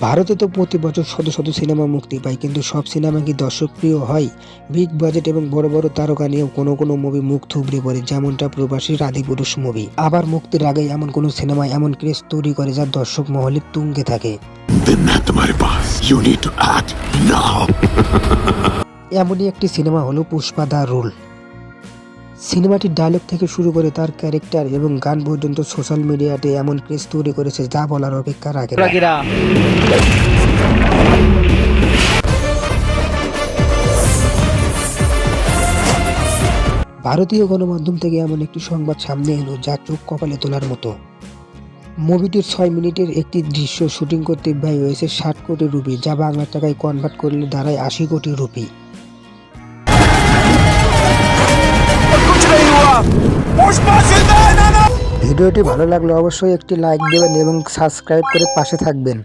ভারতে তো প্রতি বছর শত শত সিনেমা মুক্তি পায় কিন্তু সব সিনেমা কি দর্শকপ্রিয় হয়? বিগ বাজেট এবং বড় বড় তারকা নিয়েও কোনো কোনো মুভি মুখ থুবড়ে পড়ে যেমনটা প্রবাসী রাধিপুরুষ মুভি আবার মুক্তির আগে এমন কোনো সিনেমা এমন ক্রেজ তৈরি করে যা দর্শক মহলে তুঙ্গে থাকে। এমনই একটি সিনেমা হলো পুষ্পা দা রুল। সিনেমাটির ডায়লগ থেকে শুরু করে তার ক্যারেক্টার এবং গান পর্যন্ত সোশ্যাল মিডিয়াতে এমন ক্রেজ তৈরি করেছে যা বলার অপেক্ষা রাখে ভারতীয় গণমাধ্যম থেকে এমন একটি সংবাদ সামনে এলো যা চোখ কপালে তোলার মতো। মুভিটির ছয় মিনিটের একটি দৃশ্য শুটিং করতে ব্যয় হয়েছে ষাট কোটি রুপি যা বাংলা টাকায় কনভার্ট করলে দাঁড়ায় আশি কোটি রুপি। ভিডিওটি ভালো লাগলে অবশ্যই একটি লাইক দেবেন এবং সাবস্ক্রাইব করে পাশে থাকবেন।